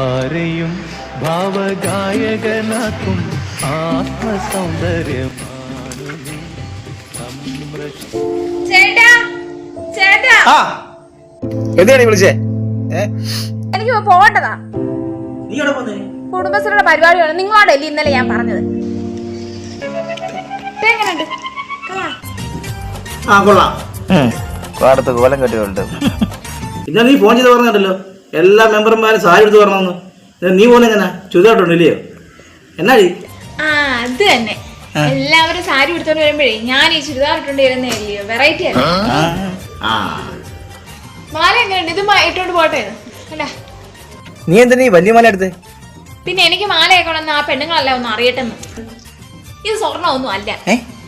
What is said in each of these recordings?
ആരെയും ഭാവഗായകനാക്കും ആത്മസൗന്ദര്യമാണ് എന്തിനാണ് വിളിച്ചേ? എനിക്ക് പോകേണ്ടതാ. നീ എവിടെ പോന്നേ? കുടുംബശ്രീയുടെ പരിപാടിയാണ്. നിങ്ങളോടല്ലേ ഇന്നലെ ഞാൻ പറഞ്ഞത്. ആ. കൊള്ളാം. കോലം കെട്ടിയുണ്ട് ഇന്നലെ നീ ഫോൺ ചെയ്ത് പറഞ്ഞിട്ടല്ലോ എല്ലാ മെമ്പർമാരും സാരി എടുത്ത് പറഞ്ഞെന്ന് നീ പോലെ എങ്ങനെ? ചുരിദാറുണ്ട് ഇല്ലയോ? എന്നാ ആ അത് തന്നെ. എല്ലാവരും സാരി എടുത്തോണ്ട് വരുമ്പോഴേ ഞാൻ ഈ ചുരിദാർ ഇട്ടോണ്ട് വെറൈറ്റി അല്ലേ? ആ. മാല എങ്ങനെയുണ്ട്? ഇത് ഇട്ടോണ്ട് പോട്ടെ. അല്ല. നീ എന്തിനാ വലിയ മാല എടുത്ത്? പിന്നെ എനിക്ക് മാലയൊക്കെ ഉണ്ടെന്ന് ആ പെണ്ണുങ്ങളല്ല ഒന്ന് അറിയട്ടെന്ന്. ഇത് സ്വർണം ഒന്നും അല്ല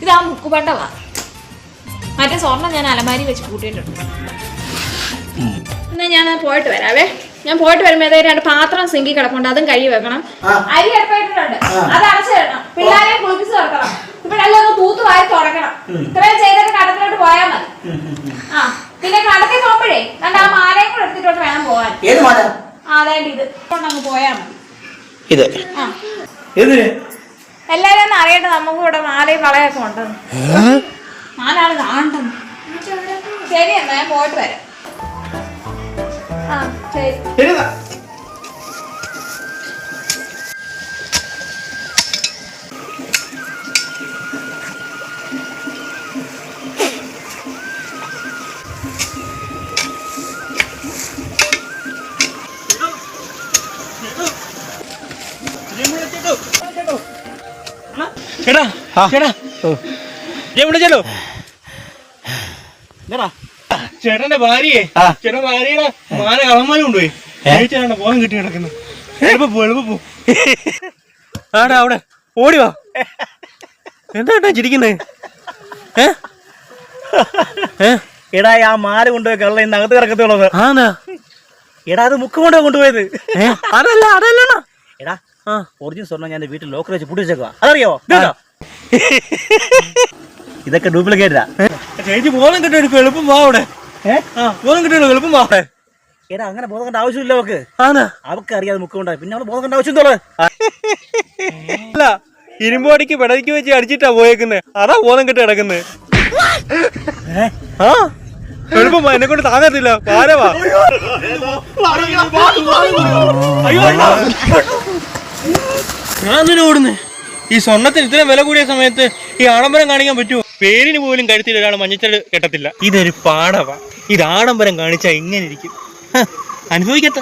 ഇത് ആ മുക്കുപണ്ടവാ. മറ്റേ സ്വർണം ഞാൻ അലമാരി വെച്ച് കൂട്ടിയിട്ടുണ്ട്. എന്നാ ഞാൻ പോയിട്ട് വരാവേ. ഞാൻ പോയിട്ട് വരുമ്പോ ഏതായാലും രണ്ട് പാത്രം സിങ്കി കിടപ്പുണ്ട് അതും കഴുകി വെക്കണം. അരി അടുപ്പായിട്ടുണ്ട് അത് അടച്ചു തരണം പിള്ളേരെ കുളിപ്പിച്ച് തുറക്കണം. ഇപ്പോഴെല്ലാം ഒന്ന് തൂത്ത് വാരി തുടക്കണം ഇത്രയും ചെയ്തിട്ട് കടത്തിലോട്ട് പോയാൽ മതി. ആ. പിന്നെ കടത്തിൽ പോകുമ്പോഴേ കണ്ട ആ മാലയും കൂടെ എടുത്തിട്ടോട്ട് വേണം പോകാൻ. ഏത് മാല? അതായത് ഇത്. കൊണ്ടങ്ങ് പോയാൽ മതി. ഇത്. ആ. എല്ലാരും ഒന്ന് അറിയട്ടെ നമുക്ക് ഇവിടെ മാലയും വളയൊക്കെ ഉണ്ടെന്ന്. ഞാനാണ് കാണണ്ടെന്ന് ശരി എന്നാ ഞാൻ പോയിട്ട് വരാം. ശരി ശരിയെന്നാ. ചേട്ടാ ചേട്ടാ ഞാൻ വിളിച്ചല്ലോ എന്നാടാ? ചേട്ടന്റെ ഭാര്യയെ ചേട്ടൻ ഭാര്യയുടെ മാന കളന്മാരും കൊണ്ടുപോയി ചേച്ചിയാണ് പോകാൻ കിട്ടി കിടക്കുന്നത് എളുപ്പം പോ എളുപ്പം പോ. ആടാ അവിടെ ഓടി വാ. എന്താ ചിരിക്കുന്നത് ചിരിക്കുന്നേ? ഏ? ഏ? എടാ ആ മാല കൊണ്ടുപോയി കള്ള ഇന്ന് അകത്ത് കിടക്കത്തുള്ളത് ആന്നാ? എടാ അത് മുക്ക് കൊണ്ടോ കൊണ്ടുപോയത്? അതല്ല അതല്ല എടാ ആ. ഒറിജിനൽ സ്വർണം ഞാൻ വീട്ടിൽ ലോക്കർ വെച്ച് പൂട്ടി അതറിയോ? ഇതൊക്കെ ഡ്യൂപ്ലിക്കേറ്റാ ചേച്ചി പോകാൻ കിട്ടും എളുപ്പം വാ അവിടെ. ബോധം കിട്ടിയോ എടുക്കും എളുപ്പം വാ. അവിടെ എടാ അങ്ങനെ ബോധം കണ്ട ആവശ്യമില്ല അവക്ക്. അവക്ക് അറിയാതെ മുക്ക് കൊണ്ടായി പിന്നെ അവൾ ബോധം കണ്ട ആവശ്യം തോളെ അല്ല ഇരുമ്പോടിക്ക് പിടയ്ക്ക് വെച്ച് അടിച്ചിട്ടാ പോയേക്കുന്നത് അതാ ബോധം കിട്ടി കിടക്കുന്നത് ആ എളുപ്പം എന്നെ കൊണ്ട് താങ്ങത്തില്ല. പാരവാ ഞാൻ ഓടുന്നേ? ഈ സ്വർണത്തിന് ഇത്രയും വില കൂടിയ സമയത്ത് ഈ ആഡംബരം കാണിക്കാൻ പറ്റുമോ പേരിന് പോലും കഴുത്തിൽ ഒരാൾ മഞ്ഞച്ചെടി കെട്ടത്തില്ല. ഇതൊരു പാടവാ ഇത് ആഡംബരം കാണിച്ചാ ഇങ്ങനെ ഇരിക്കും. അനുഭവിക്കട്ടെ.